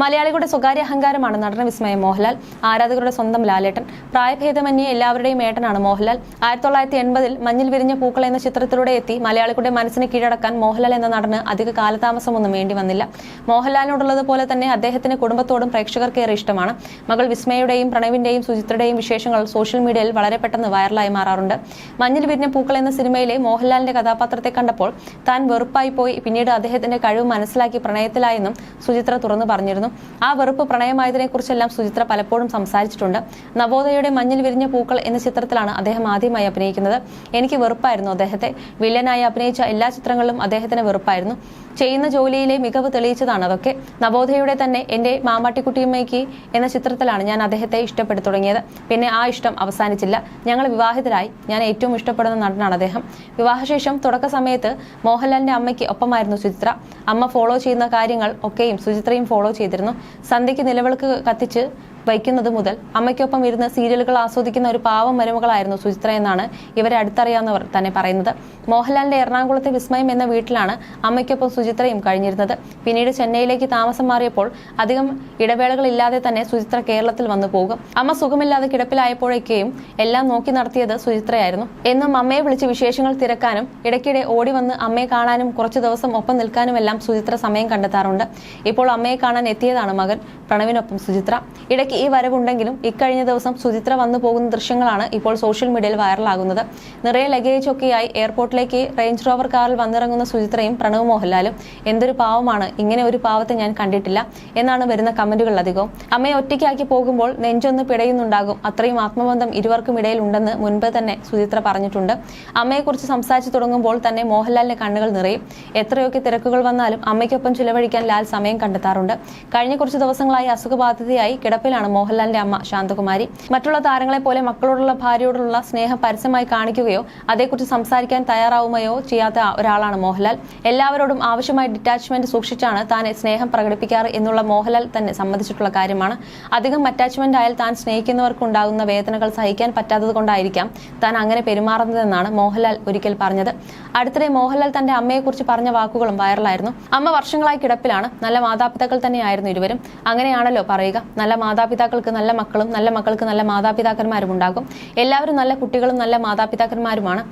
മലയാളികളുടെ സ്വകാര്യ അഹങ്കാരമാണ് നടന വിസ്മയ മോഹൻലാൽ. ആരാധകരുടെ സ്വന്തം ലാലേട്ടൻ. പ്രായഭേദമന്യേ എല്ലാവരുടെയും ഏട്ടനാണ് മോഹൻലാൽ. ആയിരത്തി തൊള്ളായിരത്തി എൺപതിൽ മഞ്ഞിൽ വിരിഞ്ഞ പൂക്കൾ എന്ന ചിത്രത്തിലൂടെ എത്തി മലയാളികളുടെ മനസ്സിനെ കീഴടക്കാൻ മോഹൻലാൽ എന്ന നടന് അധിക കാലതാമസമൊന്നും വേണ്ടി വന്നില്ല. മോഹൻലാലിനോടുള്ളത് പോലെ തന്നെ അദ്ദേഹത്തിന് കുടുംബത്തോടും പ്രേക്ഷകർക്കേറെ ഇഷ്ടമാണ്. മകൾ വിസ്മയുടെയും പ്രണവിന്റെയും സുചിത്രയുടെയും വിശേഷങ്ങൾ സോഷ്യൽ മീഡിയയിൽ വളരെ പെട്ടെന്ന് വൈറലായി മാറാറുണ്ട്. മഞ്ഞിൽ വിരിഞ്ഞ പൂക്കൾ എന്ന സിനിമയിലെ മോഹൻലാലിന്റെ കഥാപാത്രത്തെ കണ്ടപ്പോൾ താൻ വെറുപ്പായി പോയി. പിന്നീട് അദ്ദേഹത്തിന്റെ കഴിവ് മനസ്സിലാക്കി പ്രണയത്തിലായെന്നും സുചിത്ര തുറന്നു പറഞ്ഞിരുന്നു. ആ വെറുപ്പ് പ്രണയമായതിനെക്കുറിച്ചെല്ലാം സുചിത്ര പലപ്പോഴും സംസാരിച്ചിട്ടുണ്ട്. നവോദയയുടെ മഞ്ഞിൽ വിരിഞ്ഞ പൂക്കൾ എന്ന ചിത്രത്തിലാണ് അദ്ദേഹം ആദ്യമായി അഭിനയിക്കുന്നത്. എനിക്ക് വെറുപ്പായിരുന്നു അദ്ദേഹത്തെ. വില്ലനായി അഭിനയിച്ച എല്ലാ ചിത്രങ്ങളിലും അദ്ദേഹത്തിന് വെറുപ്പായിരുന്നു. ചെയ്യുന്ന ജോലിയിലെ മികവ് തെളിയിച്ചതാണ്. അതൊക്കെ നവോദയയുടെ തന്നെ എന്റെ മാമാട്ടിക്കുട്ടിയമ്മയ്ക്ക് എന്ന ചിത്രത്തിലാണ് ഞാൻ അദ്ദേഹത്തെ ഇഷ്ടപ്പെട്ടു തുടങ്ങിയത്. പിന്നെ ആ ഇഷ്ടം അവസാനിച്ചില്ല. ഞങ്ങൾ വിവാഹിതരായി. ഞാൻ ഏറ്റവും ഇഷ്ടപ്പെടുന്ന നടനാണ് അദ്ദേഹം. വിവാഹശേഷം തുടക്ക സമയത്ത് മോഹൻലാലിന്റെ അമ്മയ്ക്ക് ഒപ്പമായിരുന്നു സുചിത്ര. അമ്മ ഫോളോ ചെയ്യുന്ന കാര്യങ്ങൾ ഒക്കെയും സുചിത്രയും ഫോളോ ചെയ്തിരുന്നു. സന്ധ്യയ്ക്ക് നിലവിളക്ക് കത്തിച്ച് വയ്ക്കുന്നത് മുതൽ അമ്മയ്ക്കൊപ്പം ഇരുന്ന് സീരിയലുകൾ ആസ്വദിക്കുന്ന ഒരു പാവം മരുമകളായിരുന്നു സുചിത്ര എന്നാണ് ഇവരെ അടുത്തറിയാവുന്നവർ തന്നെ പറയുന്നത്. മോഹൻലാലിന്റെ എറണാകുളത്തെ വിസ്മയം എന്ന വീട്ടിലാണ് അമ്മയ്ക്കൊപ്പം സുചിത്രയും കഴിഞ്ഞിരുന്നത്. പിന്നീട് ചെന്നൈയിലേക്ക് താമസം മാറിയപ്പോൾ അധികം ഇടവേളകളില്ലാതെ തന്നെ സുചിത്ര കേരളത്തിൽ വന്നു പോകും. അമ്മ സുഖമില്ലാതെ കിടപ്പിലായപ്പോഴേക്കെയും എല്ലാം നോക്കി നടത്തിയത് സുചിത്രയായിരുന്നു. എന്നും അമ്മയെ വിളിച്ച് വിശേഷങ്ങൾ തിരക്കാനും ഇടയ്ക്കിടെ ഓടി വന്ന് അമ്മയെ കാണാനും കുറച്ചു ദിവസം ഒപ്പം നിൽക്കാനും എല്ലാം സുചിത്ര സമയം കണ്ടെത്താറുണ്ട്. ഇപ്പോൾ അമ്മയെ കാണാൻ എത്തിയതാണ് മകൻ പ്രണവിനൊപ്പം സുചിത്ര. ഇടയ്ക്ക് ഈ വരവുണ്ടെങ്കിലും ഇക്കഴിഞ്ഞ ദിവസം സുചിത്ര വന്നു പോകുന്ന ദൃശ്യങ്ങളാണ് ഇപ്പോൾ സോഷ്യൽ മീഡിയയിൽ വൈറലാകുന്നത്. നിറയെ ലഗേജ് ഒക്കെയായി എയർപോർട്ടിലേക്ക് റേഞ്ച് റോവർ കാറിൽ വന്നിറങ്ങുന്ന സുചിത്രയും പ്രണവ് മോഹൻലാലും എന്തൊരു പാവമാണ് ഇങ്ങനെ ഒരു പാവത്തെ ഞാൻ കണ്ടിട്ടില്ല എന്നാണ് വരുന്ന കമന്റുകൾ അധികവും. അമ്മയെ ഒറ്റയ്ക്കാക്കി പോകുമ്പോൾ നെഞ്ചൊന്ന് പിടയുന്നുണ്ടാകും. അത്രയും ആത്മബന്ധം ഇരുവർക്കും ഇടയിൽ ഉണ്ടെന്ന് മുൻപ് തന്നെ സുചിത്ര പറഞ്ഞിട്ടുണ്ട്. അമ്മയെക്കുറിച്ച് സംസാരിച്ചു തുടങ്ങുമ്പോൾ തന്നെ മോഹൻലാലിന്റെ കണ്ണുകൾ നിറയും. എത്രയൊക്കെ തിരക്കുകൾ വന്നാലും അമ്മയ്ക്കൊപ്പം ചിലവഴിക്കാൻ ലാൽ സമയം കണ്ടെത്താറുണ്ട്. കഴിഞ്ഞ കുറച്ച് ദിവസങ്ങളായി അസുഖബാധിതയായി കിടപ്പിലാണ് മോഹൻലാലിന്റെ അമ്മ ശാന്തകുമാരി? മറ്റുള്ള താരങ്ങളെ പോലെ മക്കളോടുള്ള ഭാര്യയോടുള്ള സ്നേഹം പരസ്യമായി കാണിക്കുകയോ അതേക്കുറിച്ച് സംസാരിക്കാൻ തയ്യാറാവുകയോ ചെയ്യാത്ത ഒരാളാണ് മോഹൻലാൽ. എല്ലാവരോടും ആവശ്യമായ ഡിറ്റാച്ച്മെന്റ് സൂക്ഷിച്ചാണ് താൻ സ്നേഹം പ്രകടിപ്പിക്കാറ് എന്നുള്ള മോഹൻലാൽ തന്നെ സമ്മതിച്ചിട്ടുള്ള കാര്യമാണ്. അധികം അറ്റാച്ച്മെന്റ് ആയാൽ താൻ സ്നേഹിക്കുന്നവർക്കുണ്ടാകുന്ന വേദനകൾ സഹിക്കാൻ പറ്റാത്തത് കൊണ്ടായിരിക്കാം താൻ അങ്ങനെ പെരുമാറുന്നതെന്നാണ് മോഹൻലാൽ ഒരിക്കൽ പറഞ്ഞത്. അടുത്തിടെ മോഹൻലാൽ തന്റെ അമ്മയെക്കുറിച്ച് പറഞ്ഞ വാക്കുകളും വൈറലായിരുന്നു. അമ്മ വർഷങ്ങളായി കിടപ്പിലാണ്. നല്ല മാതാപിതാക്കൾ തന്നെയായിരുന്നു ഇരുവരും. അങ്ങനെയാണല്ലോ പറയുക. നല്ല മാതാപിതാക്കൾക്ക് നല്ല മക്കളും നല്ല മക്കൾക്ക് നല്ല മാതാപിതാക്കന്മാരും ഉണ്ടാകും. എല്ലാവരും നല്ല കുട്ടികളും നല്ല മാതാപിതാക്കന്മാരുമാണ്.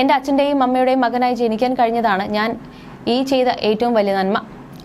എന്റെ അച്ഛന്റെയും അമ്മയുടെയും മകനായി ജനിക്കാൻ കഴിഞ്ഞതാണ് ഞാൻ ഈ ചെയ്ത ഏറ്റവും വലിയ നന്മ.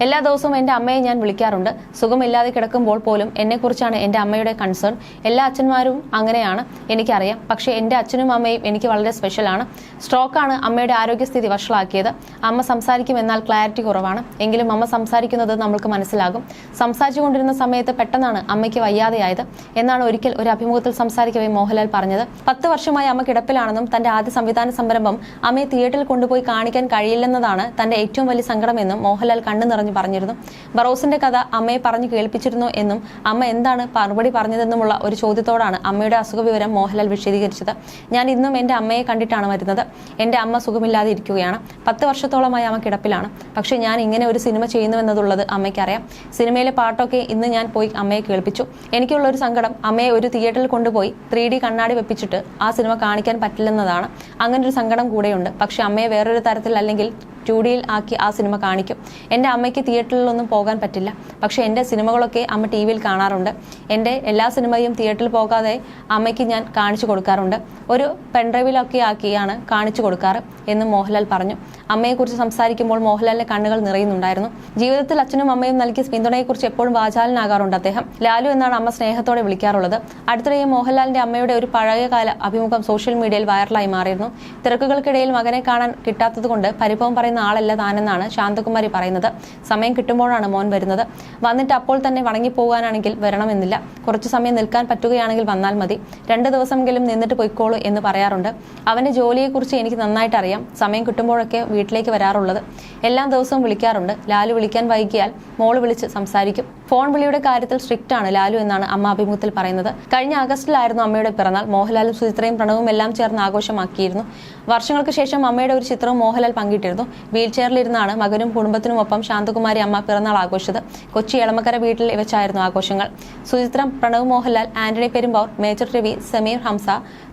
എല്ലാ ദിവസവും എന്റെ അമ്മയെ ഞാൻ വിളിക്കാറുണ്ട്. സുഖമില്ലാതെ കിടക്കുമ്പോൾ പോലും എന്നെക്കുറിച്ചാണ് എന്റെ അമ്മയുടെ കൺസേൺ എല്ലാ അച്ഛന്മാരും അങ്ങനെയാണ് എനിക്കറിയാം. പക്ഷേ എന്റെ അച്ഛനും അമ്മയും എനിക്ക് വളരെ സ്പെഷ്യലാണ് സ്ട്രോക്കാണ് അമ്മയുടെ ആരോഗ്യസ്ഥിതി വഷളാക്കിയത്. അമ്മ സംസാരിക്കും എന്നാൽ ക്ലാരിറ്റി കുറവാണ്. എങ്കിലും അമ്മ സംസാരിക്കുന്നത് നമ്മൾക്ക് മനസ്സിലാകും. സംസാരിച്ചുകൊണ്ടിരുന്ന സമയത്ത് പെട്ടെന്നാണ് അമ്മയ്ക്ക് വയ്യാതെയായത്. എന്നാണ് ഒരിക്കൽ ഒരു അഭിമുഖത്തിൽ സംസാരിക്കവേ മോഹൻലാൽ പറഞ്ഞത്. പത്ത് വർഷമായി അമ്മ കിടപ്പിലാണെന്നും തന്റെ ആദ്യ സംവിധാന സംരംഭം അമ്മയെ തിയേറ്ററിൽ കൊണ്ടുപോയി കാണിക്കാൻ കഴിയില്ലെന്നതാണ് തന്റെ ഏറ്റവും വലിയ സങ്കടമെന്നും മോഹൻലാൽ കണ്ണു പറഞ്ഞിരുന്നു. ബറോസിന്റെ കഥ അമ്മയെ പറഞ്ഞു കേൾപ്പിച്ചിരുന്നു എന്നും അമ്മ എന്താണ് മറുപടി പറഞ്ഞതെന്നുമുള്ള ഒരു ചോദ്യത്തോടാണ് അമ്മയുടെ അസുഖ വിവരം മോഹൻലാൽ വിശദീകരിച്ചത്. ഞാൻ ഇന്നും എന്റെ അമ്മയെ കണ്ടിട്ടാണ് വരുന്നത്. എന്റെ അമ്മ സുഖമില്ലാതെ ഇരിക്കുകയാണ്. പത്ത് വർഷത്തോളമായി അമ്മ കിടപ്പിലാണ്. പക്ഷേ ഞാൻ ഇങ്ങനെ ഒരു സിനിമ ചെയ്യുന്നുവെന്നതുള്ളത് അമ്മയ്ക്കറിയാം. സിനിമയിലെ പാട്ടൊക്കെ ഇന്ന് ഞാൻ പോയി അമ്മയെ കേൾപ്പിച്ചു. എനിക്കുള്ള ഒരു സങ്കടം അമ്മയെ ഒരു തിയേറ്ററിൽ കൊണ്ടുപോയി ത്രീ ഡി കണ്ണാടി വെപ്പിച്ചിട്ട് ആ സിനിമ കാണിക്കാൻ പറ്റില്ലെന്നതാണ്. അങ്ങനെ ഒരു സങ്കടം കൂടെയുണ്ട്. പക്ഷേ അമ്മയെ വേറൊരു തരത്തിൽ അല്ലെങ്കിൽ ടു ആക്കി ആ സിനിമ കാണിക്കും. എന്റെ അമ്മയ്ക്ക് തിയേറ്ററിലൊന്നും പോകാൻ പറ്റില്ല. പക്ഷേ എന്റെ സിനിമകളൊക്കെ അമ്മ ടി വിയിൽ കാണാറുണ്ട്. എന്റെ എല്ലാ സിനിമയും തിയേറ്ററിൽ പോകാതെ അമ്മയ്ക്ക് ഞാൻ കാണിച്ചു കൊടുക്കാറുണ്ട്. ഒരു പെൺഡ്രൈവിലൊക്കെ ആക്കിയാണ് കാണിച്ചു കൊടുക്കാറ് എന്ന് മോഹൻലാൽ പറഞ്ഞു. അമ്മയെക്കുറിച്ച് സംസാരിക്കുമ്പോൾ മോഹൻലാലിന്റെ കണ്ണുകൾ നിറയുന്നുണ്ടായിരുന്നു. ജീവിതത്തിൽ അച്ഛനും അമ്മയും നൽകിയ പിന്തുണയെക്കുറിച്ച് എപ്പോഴും വാചാലനാകാറുണ്ട് അദ്ദേഹം. ലാലു എന്നാണ് അമ്മ സ്നേഹത്തോടെ വിളിക്കാറുള്ളത്. അടുത്തിടെ മോഹൻലാലിന്റെ അമ്മയുടെ ഒരു പഴയകാല അഭിമുഖം സോഷ്യൽ മീഡിയയിൽ വൈറലായി മാറിയിരുന്നു. തിരക്കുകൾക്കിടയിൽ മകനെ കാണാൻ കിട്ടാത്തതുകൊണ്ട് പരിഭവം പറയുന്ന ആളല്ല താനെന്നാണ് ശാന്തകുമാരി പറയുന്നത്. സമയം കിട്ടുമ്പോഴാണ് മോൻ വരുന്നത്. വന്നിട്ട് അപ്പോൾ തന്നെ വണങ്ങിപ്പോകാനാണെങ്കിൽ വരണമെന്നില്ല. കുറച്ച് സമയം നിൽക്കാൻ പറ്റുകയാണെങ്കിൽ വന്നാൽ മതി. രണ്ട് ദിവസമെങ്കിലും നിന്നിട്ട് പൊയ്ക്കോളൂ എന്ന് പറയാറുണ്ട്. അവന്റെ ജോലിയെക്കുറിച്ച് എനിക്ക് നന്നായിട്ട് അറിയാം സമയം കിട്ടുമ്പോഴൊക്കെ വീട്ടിലേക്ക് വരാറുള്ളത്. എല്ലാ ദിവസവും വിളിക്കാറുണ്ട്. ലാലു വിളിക്കാൻ വൈകിയാൽ മോൾ വിളിച്ച് സംസാരിക്കും. ഫോൺ വിളിയുടെ കാര്യത്തിൽ സ്ട്രിക്റ്റ് ആണ് ലാലു എന്നാണ് അമ്മ അഭിമുഖത്തിൽ പറയുന്നത്. കഴിഞ്ഞ ആഗസ്റ്റിലായിരുന്നു അമ്മയുടെ പിറന്നാൾ. മോഹൻലാലും സുചിത്രയും പ്രണവും എല്ലാം ചേർന്ന് ആഘോഷമാക്കിയിരുന്നു. വർഷങ്ങൾക്ക് ശേഷം അമ്മയുടെ ഒരു ചിത്രവും മോഹൻലാൽ പങ്കിട്ടിരുന്നു. വീൽ ചെയറിലിരുന്നാണ് മകനും കുടുംബത്തിനുമൊപ്പം ശാന്തകുമാരി അമ്മ പിറന്നാൾ ആഘോഷിച്ചത്. കൊച്ചി എളമക്കര വീട്ടിൽ വെച്ചായിരുന്നു ആഘോഷങ്ങൾ. സുചിത്രം പ്രണവ് മോഹൻലാൽ ആന്റണി പെരുമ്പാവൂർ മേജർ രവി സമീർ ഹംസ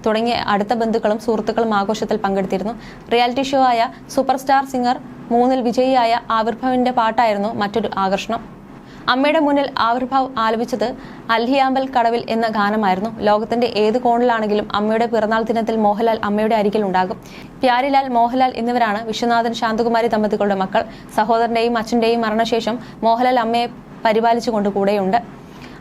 തുടങ്ങിയ അടുത്ത ബന്ധുക്കളും സുഹൃത്തുക്കളും ആഘോഷത്തിൽ പങ്കെടുത്തിരുന്നു. റിയാലിറ്റി ഷോ ആയ സൂപ്പർ സ്റ്റാർ സിംഗർ മൂന്നിൽ വിജയിയായ ആവിർഭവിന്റെ പാട്ടായിരുന്നു മറ്റൊരു ആകർഷണം. അമ്മയുടെ മുന്നിൽ ആവിർഭാവ് ആലപിച്ചത് അൽഹിയാമ്പൽ കടവിൽ എന്ന ഗാനമായിരുന്നു. ലോകത്തിന്റെ ഏത് കോണിലാണെങ്കിലും അമ്മയുടെ പിറന്നാൾ ദിനത്തിൽ മോഹൻലാൽ അമ്മയുടെ അരികിൽ ഉണ്ടാകും. പ്യാരിലാൽ മോഹൻലാൽ എന്നിവരാണ് വിശ്വനാഥൻ ശാന്തകുമാരി ദമ്പതികളുടെ മക്കൾ. സഹോദരന്റെയും അച്ഛന്റെയും മരണശേഷം മോഹൻലാൽ അമ്മയെ പരിപാലിച്ചുകൊണ്ട് കൂടെയുണ്ട്.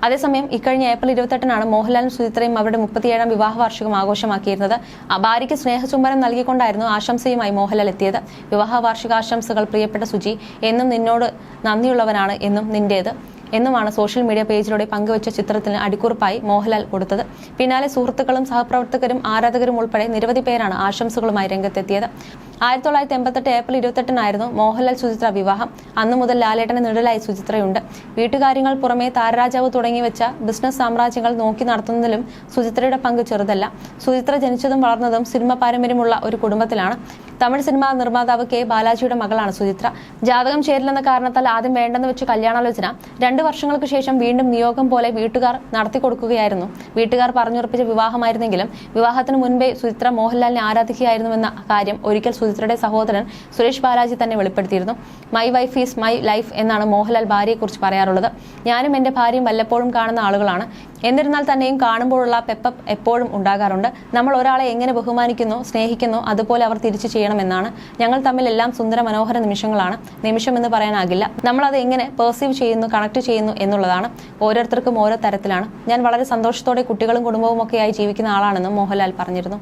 അതേസമയം ഇക്കഴിഞ്ഞ ഏപ്രിൽ ഇരുപത്തെട്ടിനാണ് മോഹൻലാലും സുചിത്രയും അവരുടെ മുപ്പത്തിയേഴാം വിവാഹ വാർഷികം ആഘോഷമാക്കിയിരുന്നത് അബാരിക്ക് സ്നേഹചുംബനം നൽകിക്കൊണ്ടായിരുന്നു ആശംസയുമായി മോഹൻലാൽ എത്തിയത്. വിവാഹ വാർഷികാശംസകൾ പ്രിയപ്പെട്ട സുചി എന്നും നിന്നോട് നന്ദിയുള്ളവനാണ് എന്നും നിന്റേത് എന്നുമാണ് സോഷ്യൽ മീഡിയ പേജിലൂടെ പങ്കുവച്ച ചിത്രത്തിന് അടിക്കുറിപ്പായി മോഹൻലാൽ കൊടുത്തത്. പിന്നാലെ സുഹൃത്തുക്കളും സഹപ്രവർത്തകരും ആരാധകരും ഉൾപ്പെടെ നിരവധി പേരാണ് ആശംസകളുമായി രംഗത്തെത്തിയത്. ആയിരത്തി തൊള്ളായിരത്തി എൺപത്തെട്ട് ഏപ്രിൽ ഇരുപത്തെട്ടിനായിരുന്നു മോഹൻലാൽ സുചിത്ര വിവാഹം. അന്നു മുതൽ ലാലേട്ടന് നിഴലായി സുചിത്രയുണ്ട്. വീട്ടുകാര്യങ്ങൾ പുറമെ താരരാജാവ് തുടങ്ങി വെച്ച ബിസിനസ് സാമ്രാജ്യങ്ങൾ നോക്കി നടത്തുന്നതിലും സുചിത്രയുടെ പങ്ക് ചെറുതല്ല. സുചിത്ര ജനിച്ചതും വളർന്നതും സിനിമ പാരമ്പര്യമുള്ള ഒരു കുടുംബത്തിലാണ്. തമിഴ് സിനിമാ നിർമ്മാതാവ് കെ ബാലാജിയുടെ മകളാണ് സുചിത്ര. ജാതകം ചേരില്ലെന്ന കാരണത്താൽ ആദ്യം വേണ്ടെന്ന് വെച്ച് കല്യാണാലോചന രണ്ട് വർഷങ്ങൾക്ക് ശേഷം വീണ്ടും നിയോഗം പോലെ വീട്ടുകാർ നടത്തി കൊടുക്കുകയായിരുന്നു. വീട്ടുകാർ പറഞ്ഞുറപ്പിച്ച വിവാഹമായിരുന്നെങ്കിലും വിവാഹത്തിന് മുൻപേ സുചിത്ര മോഹൻലാലിനെ ആരാധിക്കുകയായിരുന്നുവെന്ന കാര്യം ഒരിക്കൽ സുചിത്രയുടെ സഹോദരൻ സുരേഷ് ബാലാജി തന്നെ വെളിപ്പെടുത്തിയിരുന്നു. My wife is my life എന്നാണ് മോഹൻലാൽ ഭാര്യയെക്കുറിച്ച് പറയാറുള്ളത്. ഞാനും എന്റെ ഭാര്യയും വല്ലപ്പോഴും കാണുന്ന ആളുകളാണ്. എന്നിരുന്നാൽ തന്നെയും കാണുമ്പോഴുള്ള പെപ്പപ്പ് എപ്പോഴും ഉണ്ടാകാറുണ്ട്. നമ്മൾ ഒരാളെ എങ്ങനെ ബഹുമാനിക്കുന്നു സ്നേഹിക്കുന്നു അതുപോലെ അവർ തിരിച്ചു ചെയ്യണമെന്നാണ്. ഞങ്ങൾ തമ്മിൽ എല്ലാം സുന്ദര മനോഹര നിമിഷങ്ങളാണ്. നിമിഷം എന്ന് പറയാനാകില്ല നമ്മളത് എങ്ങനെ പെർസീവ് ചെയ്യുന്നു കണക്ട് ചെയ്യുന്നു എന്നുള്ളതാണ് ഓരോരുത്തർക്കും ഓരോ തരത്തിലാണ്. ഞാൻ വളരെ സന്തോഷത്തോടെ കുട്ടികളും കുടുംബവും ഒക്കെയായി ജീവിക്കുന്ന ആളാണെന്നും മോഹൻലാൽ പറഞ്ഞിരുന്നു.